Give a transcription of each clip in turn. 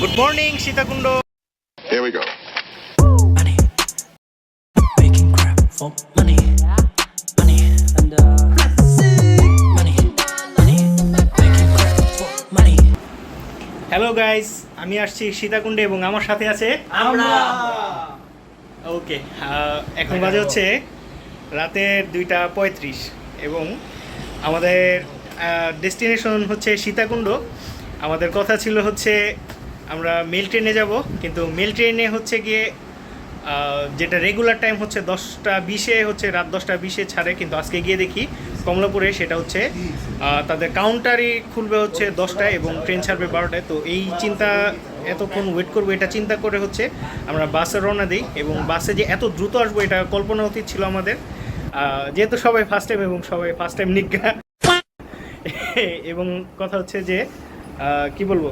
Good morning Sitakunda Here we go. money. Making crap for money. Money. And uh, money. Money. Making crap for money. Hello guys আমি আসছি সীতাকুণ্ডে এবং আমার সাথে আছে আমরা ওকে এখন বাজে হচ্ছে রাতের দুইটা পঁয়ত্রিশ এবং আমাদের ডেস্টিনেশন হচ্ছে সীতাকুণ্ড আমাদের কথা ছিল হচ্ছে আমরা মেল ট্রেনে যাব, কিন্তু মেল ট্রেনে হচ্ছে গিয়ে যেটা রেগুলার টাইম হচ্ছে দশটা বিশে, হচ্ছে রাত দশটা বিশে ছাড়ে, কিন্তু আজকে গিয়ে দেখি কমলাপুরে সেটা হচ্ছে তাদের কাউন্টারই খুলবে হচ্ছে দশটায় এবং ট্রেন ছাড়বে বারোটায়। তো এই চিন্তা, এতক্ষণ ওয়েট করব, এটা চিন্তা করে হচ্ছে আমরা বাসে রওনা দিই এবং বাসে যে এত দ্রুত আসব, এটা কল্পনা অতীত ছিল আমাদের। যেহেতু সবাই ফার্স্ট টাইম এবং সবাই ফার্স্ট টাইম নিজ্ঞা এবং কথা হচ্ছে যে কি বলব?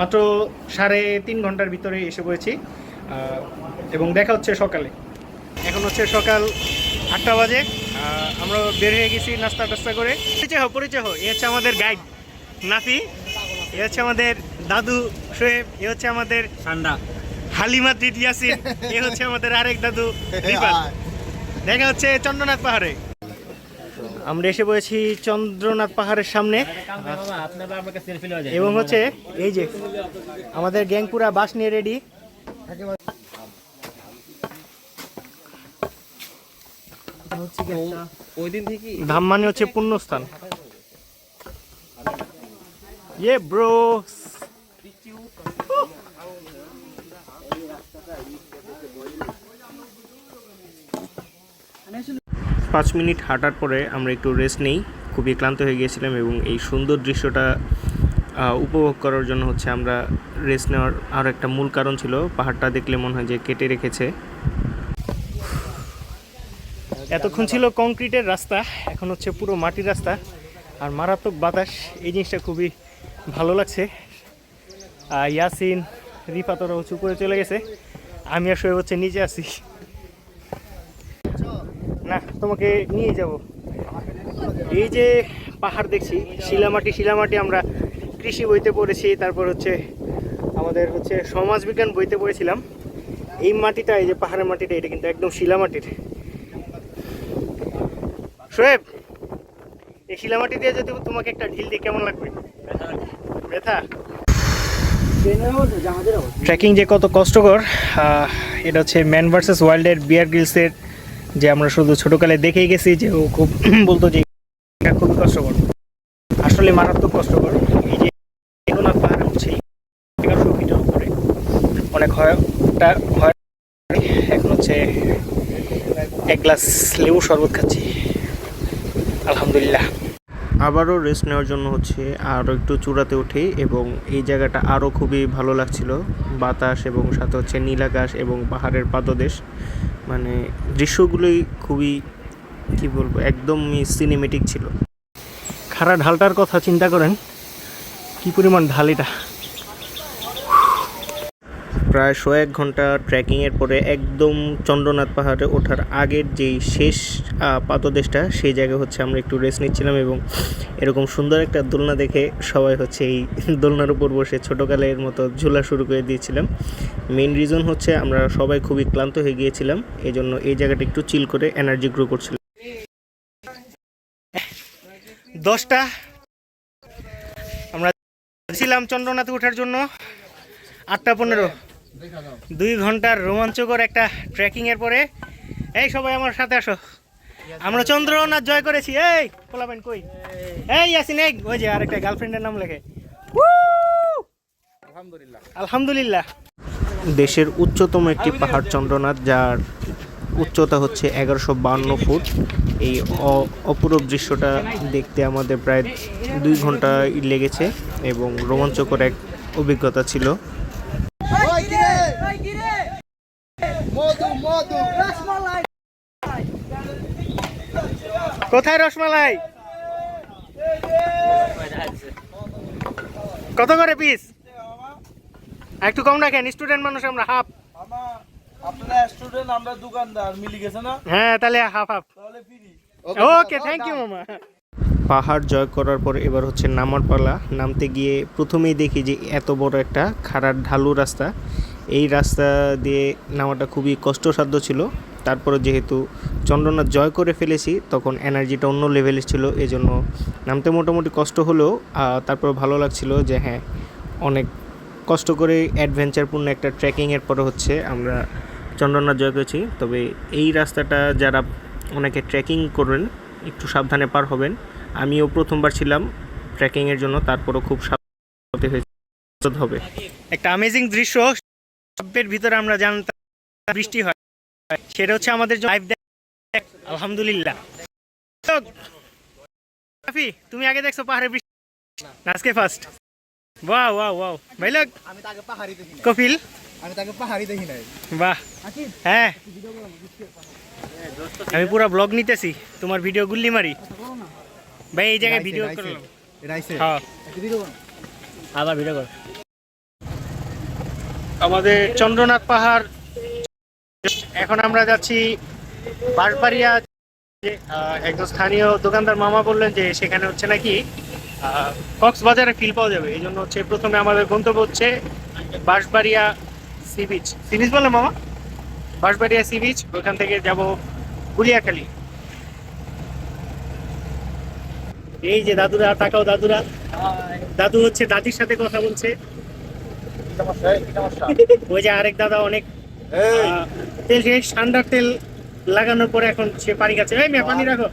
মাত্র সাড়ে তিন ঘণ্টার ভিতরে এসে পড়েছি এবং দেখা হচ্ছে সকালে। এখন হচ্ছে সকাল আটটা বাজে আমরা বের হয়ে গেছি নাস্তা টাস্তা করে। পরিচয় হো পরিচয় হো এ হচ্ছে আমাদের গাইড নাফি এ হচ্ছে আমাদের দাদু শোয়েব এ হচ্ছে আমাদের ঠান্ডা হালিমা ইয়াসিন এ হচ্ছে আমাদের আরেক দাদু দেখা হচ্ছে চন্দ্রনাথ পাহাড়ে। আমরা এসে পড়েছি চন্দ্রনাথ পাহাড়ের সামনে। এবং হচ্ছে এই যে আমাদের গ্যাংপুরা বাস নিয়ে রেডি ধাম মানে হচ্ছে পুণ্যস্থান ইয়ে ব্রো পাঁচ মিনিট হাঁটার পরে আমরা একটু রেস্ট নেই। খুবই ক্লান্ত হয়ে গিয়েছিলাম এবং এই সুন্দর দৃশ্যটা উপভোগ করার জন্য হচ্ছে আমরা রেস্ট নেওয়ার আরও একটা মূল কারণ ছিল। পাহাড়টা দেখলে মনে হয় যে কেটে রেখেছে। এতক্ষণ ছিল কংক্রিটের রাস্তা, এখন হচ্ছে পুরো মাটির রাস্তা। আর মারাত্মক বাতাস, এই জিনিসটা খুবই ভালো লাগছে। ইয়াসিন রিফাতরা হচ্ছে উপরে চলে গেছে। আমি আসলে হচ্ছে নিচে আছি। তোমাকে নিয়ে যাব। এই যে পাহাড় দেখছি শিলামাটি শিলামাটি আমরা কৃষি বইতে পড়েছি তারপর হচ্ছে আমাদের হচ্ছে সমাজবিজ্ঞান বইতে পড়েছিলাম। এই মাটিটা এই যে পাহাড়ের মাটিটা এটা কিন্তু একদম শিলামাটির। শোয়েব এই শিলামাটি দিয়ে যদি তোমাকে একটা ঢিল দিই কেমন লাগবে? ব্যথা। ট্রেকিং যে কত কষ্টকর এটা হচ্ছে ম্যান ভার্সেস ওয়াইল্ডের বিয়ার গ্রিলসের যে আমরা শুধু ছোটোকালে দেখেই গেছি যে ও খুব বলতো যে এটা খুবই কষ্টকর। আসলে মারাত্মক কষ্টকর। এই যে এগোনা পাহাড়ে উঠছে এগারোশো ফিটের উপরে। অনেক হয়টা হয়। এখন হচ্ছে এক গ্লাস লেবু শরবত খাচ্ছি। আলহামদুলিল্লাহ। আবারও রেস্ট নেওয়ার জন্য হচ্ছে আরও একটু চূড়াতে উঠি এবং এই জায়গাটা আরও খুবই ভালো লাগছিল। বাতাস এবং সাথে হচ্ছে নীল আকাশ এবং পাহাড়ের পাদদেশ। মানে দৃশ্যগুলোই খুবই, কি বলব একদমই সিনেমেটিক ছিল। খাড়া ঢালটার কথা চিন্তা করেন, কি পরিমাণ ঢাল এটা? প্রায় শো এক ঘণ্টা ট্রেকিংয়ের পরে একদম চন্দ্রনাথ পাহাড়ে ওঠার আগের যেই শেষ আহ, পাদদেশটা সেই জায়গায় হচ্ছে আমরা একটু রেস্ট নিচ্ছিলাম এবং এরকম সুন্দর একটা দোলনা দেখে সবাই হচ্ছে এই দোলনার উপর বসে ছোটোকালের মতো ঝোলা শুরু করে দিয়েছিলাম। মেন রিজন হচ্ছে আমরা সবাই খুবই ক্লান্ত হয়ে গিয়েছিলাম এই জন্য এই জায়গাটা একটু চিল করে এনার্জি গ্রো করছিলাম। দশটা আমরা ছিলাম চন্দ্রনাথে ওঠার জন্য আটটা পনেরো। দুই ঘণ্টার রোমাঞ্চকর একটা ট্রেকিং এর পরে এই সবাই আমার সাথে আসো। আমরা চন্দ্রনাথ জয় করেছি এই পোলাবেন কই? এই ইয়াসিন এই ওই যে আরেকটা গার্লফ্রেন্ডের নাম লেখে। আলহামদুলিল্লাহ। আলহামদুলিল্লাহ। দেশের উচ্চতম একটি পাহাড় চন্দ্রনাথ যার উচ্চতা হচ্ছে এগারোশো বান্ন ফুট। এই অ- অপূরব দৃশ্যটা দেখতে আমাদের প্রায় দুই ঘণ্টা লেগেছে এবং রোমাঞ্চকর এক অভিজ্ঞতা ছিল। কোথায় রসমালাই? কত করে পিস একটু কম রাখেন স্টুডেন্ট মানুষ আমরা হাফ আমরা half half okay thank you মামা। পাহাড় জয় করার পর এবার হচ্ছে নামার পালা নামতে গিয়ে প্রথমেই দেখি যে এত বড় একটা খাড়ার ঢালু রাস্তা। এই রাস্তা দিয়ে নামাটা খুবই কষ্টসাধ্য ছিল। তারপরে যেহেতু চন্দ্রনাথ জয় করে ফেলেছি, তখন এনার্জিটা অন্য লেভেলে ছিল, এজন্য নামতে মোটামুটি কষ্ট হলেও তারপর ভালো লাগছিল যে হ্যাঁ অনেক কষ্ট করে অ্যাডভেঞ্চারপূর্ণ একটা ট্রেকিংয়ের পরে হচ্ছে আমরা চন্দ্রনাথ জয় করেছি তবে এই রাস্তাটা যারা অনেকে ট্রেকিং করবেন, একটু সাবধানে পার হবেন। আমিও প্রথমবার ছিলাম ট্রেকিংয়ের জন্য, তারপরও খুব সাবধানে হবে। একটা আমেজিং দৃশ্য সবের ভিতরে আমরা জানতাম বৃষ্টি হয়। সেটা হচ্ছে আমাদের লাইভ আলহামদুলিল্লাহ। তুমি আগে দেখছ পাহাড়ের বৃষ্টি? আজকে ফার্স্ট ওয়াও ওয়াও ভাই লোক আমি তাকে পাহাড়ি দেখি কপিল? আমি তাকে পাহাড়ি দেখি নাই। বাহ। হ্যাঁ। আমি পুরো ব্লগ নিতেছি তোমার ভিডিও গুল্লি মারি। ভাই এই জায়গায় ভিডিও করলাম। হ্যাঁ। আবার ভিডিও কর। আমাদের চন্দ্রনাথ পাহাড়। এখন আমরা যাচ্ছি বাঁশবাড়িয়া একজন স্থানীয় দোকানদার মামা বললেন যে, সেখানে হচ্ছে নাকি কক্সবাজারে ফিল পাওয়া যাবে। এই জন্য হচ্ছে প্রথমে আমাদের গন্তব্য হচ্ছে Banshbaria sea beach sea beach বললাম মামা? বাঁশবাড়িয়া সি বিচ ওখান থেকে যাব গুলিয়াখালী। এই যে দাদুরা, তাকাও দাদুরা। দাদু হচ্ছে দাদির সাথে কথা বলছে। ওই যে আরেক দাদা অনেক তেল ঠান্ডার তেল লাগানোর পরে এখন সে পানি খাচ্ছে। এই মেয়ে পানি রাখো।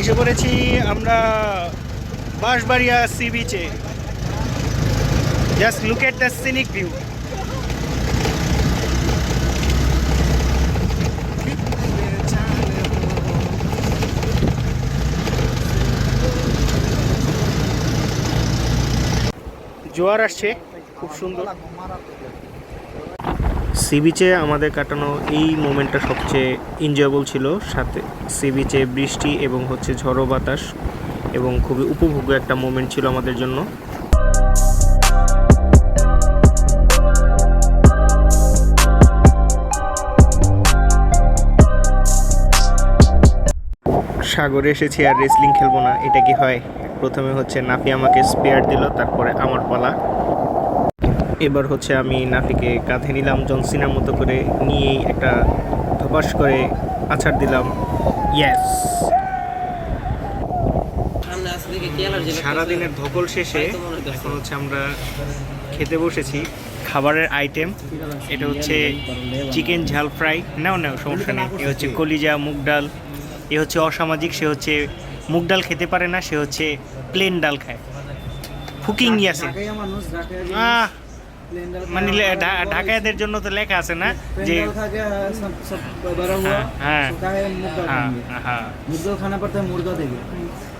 এসে পড়েছি আমরা বাঁশবাড়িয়া সি বিচে। Just look at the scenic view জোয়ার আসছে, খুব সুন্দর। সি বিচে আমাদের কাটানো এই মোমেন্টটা সবচেয়ে এনজয়েবল ছিল। সাথে সি বিচে বৃষ্টি এবং হচ্ছে ঝড়ো বাতাস এবং খুবই উপভোগ্য একটা মোমেন্ট ছিল আমাদের জন্য। সাগরে এসেছি আর রেসলিং খেলব না। এটা কি হয়? প্রথমে হচ্ছে নাফি আমাকে স্পেয়ার দিল, তারপরে আমার পালা। এবার হচ্ছে আমি নাফিকে কাঁধে নিলাম জনসিনার মতো করে নিয়েই একটা ধপাস করে আছাড় দিলাম। ইয়েস সারাদিনের ধকল শেষে এখন হচ্ছে আমরা খেতে বসেছি। খাবারের আইটেম এটা হচ্ছে চিকেন ঝাল ফ্রাই নাও নাও, সমস্যা নেই। হচ্ছে কলিজা, মুগ ডাল এ হচ্ছে অসামাজিক সে হচ্ছে মুগ ডাল খেতে পারে না সে হচ্ছে প্লেন ডাল খায়। ফুকিং আছে মানে ঢাকায়দের জন্য তো লেখা আছে না যে হ্যাঁ, হ্যাঁ। হ্যাঁ,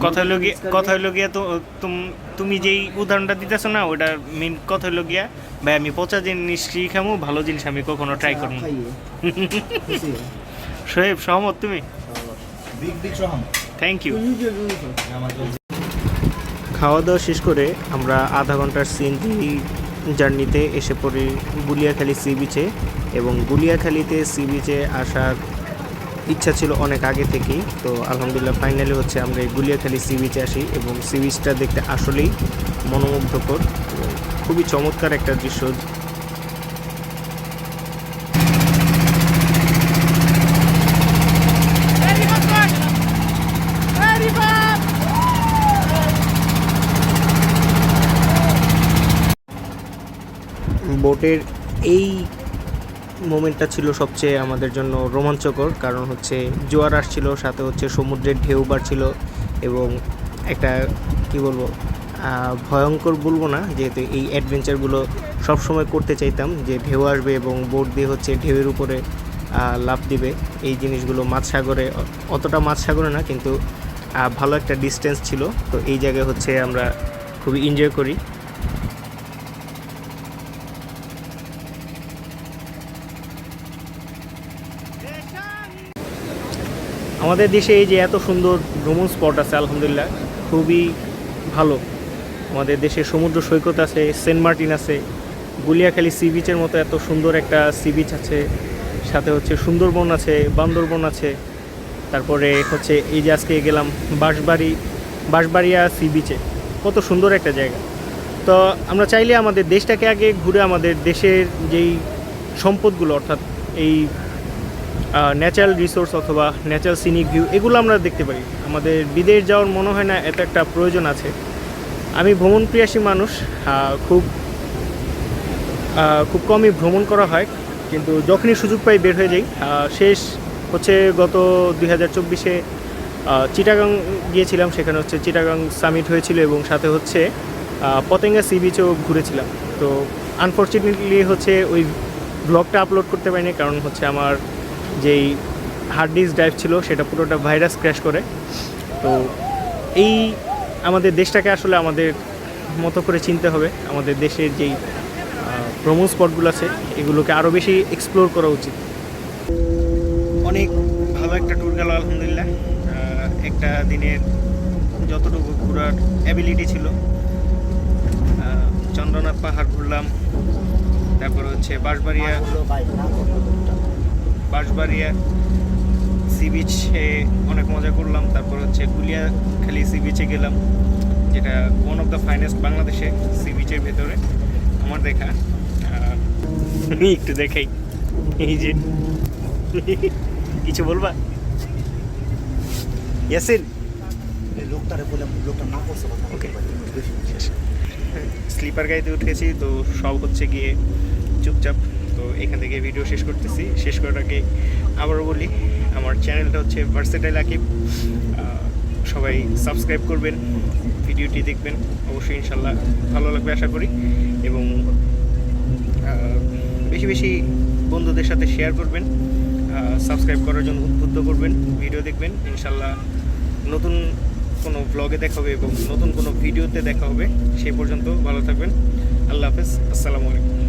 কথা হলো গিয়া কথা হলো গিয়া তো তুমি যেই উদাহরণটা দিতেছো না ওটা মেন কথা হইল গিয়া ভাই আমি পচা জিনিস খামু? ভালো জিনিস আমি কখনো ট্রাই করব সোহেব সহমত তুমি? থ্যাংক ইউ খাওয়া দাওয়া শেষ করে আমরা আধা ঘণ্টার সিএনজি জার্নিতে এসে পড়ি গুলিয়াখালী সি বিচে এবং গুলিয়াখালীতে সি বিচে আসার ইচ্ছা ছিল অনেক আগে থেকেই। তো আলহামদুলিল্লাহ ফাইনালি হচ্ছে আমরা এই গুলিয়াখালী সি বিচে আসি এবং সি বিচটা দেখতে আসলেই মনোমুগ্ধকর। খুবই চমৎকার একটা দৃশ্য বোটের এই মোমেন্টটা ছিল সবচেয়ে আমাদের জন্য রোমাঞ্চকর, কারণ হচ্ছে জোয়ার আসছিল, সাথে হচ্ছে সমুদ্রের ঢেউ বাড়ছিল এবং একটা, কি বলব ভয়ঙ্কর বলব না, যেহেতু এই অ্যাডভেঞ্চারগুলো সবসময় করতে চাইতাম, যে ঢেউ আসবে এবং বোট দিয়ে হচ্ছে ঢেউয়ের উপরে লাফ দিবে, এই জিনিসগুলো মাছ সাগরে, অতটা মাছ সাগরে না, কিন্তু ভালো একটা ডিস্টেন্স ছিল। তো এই জায়গায় হচ্ছে আমরা খুবই এনজয় করি। আমাদের দেশে এই যে এত সুন্দর ভ্রমণ স্পট আছে, আলহামদুলিল্লাহ, খুবই ভালো। আমাদের দেশে সমুদ্র সৈকত আছে, সেন্ট মার্টিন আছে, গুলিয়াখালী সি বিচের মতো এত সুন্দর একটা সি বিচ আছে, সাথে হচ্ছে সুন্দরবন আছে, বান্দরবন আছে, তারপরে হচ্ছে এই যে আজকে গেলাম বাঁশবাড়ি, বাঁশবাড়িয়া সি বিচে। কত সুন্দর একটা জায়গা। তো আমরা চাইলে আমাদের দেশটাকে আগে ঘুরে আমাদের দেশের যেই সম্পদগুলো, অর্থাৎ এই ন্যাচারাল রিসোর্স অথবা ন্যাচারাল সিনিক ভিউ এগুলো আমরা দেখতে পারি। আমাদের বিদেশ যাওয়ার মনে হয় না, এত একটা প্রয়োজন আছে। আমি ভ্রমণ প্রিয়াসী মানুষ খুব খুব কমই ভ্রমণ করা হয়, কিন্তু যখনই সুযোগ পাই বের হয়ে যাই। শেষ হচ্ছে গত দুই হাজার চব্বিশে চিটাগাং গিয়েছিলাম, সেখানে হচ্ছে চিটাগাং সামিট হয়েছিল এবং সাথে হচ্ছে পতেঙ্গা সি বিচেও ঘুরেছিলাম। তো আনফর্চুনেটলি হচ্ছে ওই ব্লগটা আপলোড করতে পারিনি, কারণ হচ্ছে আমার যেই হার্ড ডিস্ক ড্রাইভ ছিল, সেটা পুরোটা ভাইরাস ক্র্যাশ করে। তো এই আমাদের দেশটাকে আসলে আমাদের মতো করে চিনতে হবে। আমাদের দেশের যেই ভ্রমণ স্পটগুলো আছে, এগুলোকে আরও বেশি এক্সপ্লোর করা উচিত। অনেক ভালো একটা ট্যুর গেল, আলহামদুলিল্লাহ। একটা দিনের যতটুকু ঘোরার অ্যাবিলিটি ছিল। চন্দ্রনাথ পাহাড় ঘুরলাম। তারপর হচ্ছে বাঁশবাড়িয়া। বাঁশবাড়িয়া সি বিচে অনেক মজা করলাম। তারপর হচ্ছে গুলিয়াখালী সি বিচে গেলাম যেটা ওয়ান অফ দ্য ফাইনেস্ট বাংলাদেশে সি বিচের ভেতরে আমার দেখা। আমি একটু দেখাই। এই যে কিছু বলবা? ইয়াসিন? লোকটারে বলে লোকটা না করছে ওকে স্লিপার গাড়িতে উঠেছি তো সব হচ্ছে গিয়ে চুপচাপ তো এখান থেকে ভিডিও শেষ করতেছি। শেষ করার আগে আবারও বলি, আমার চ্যানেলটা হচ্ছে ভার্সেটাইল আকিব সবাই সাবস্ক্রাইব করবেন ভিডিওটি দেখবেন। অবশ্যই ইনশাল্লাহ ভালো লাগবে আশা করি। এবং বেশি বেশি বন্ধুদের সাথে শেয়ার করবেন সাবস্ক্রাইব করার জন্য উদ্বুদ্ধ করবেন ভিডিও দেখবেন। ইনশাল্লাহ নতুন কোনো ব্লগে দেখা হবে এবং নতুন কোনো ভিডিওতে দেখা হবে। সেই পর্যন্ত ভালো থাকবেন। আল্লাহ হাফেজ। আসসালামু আলাইকুম।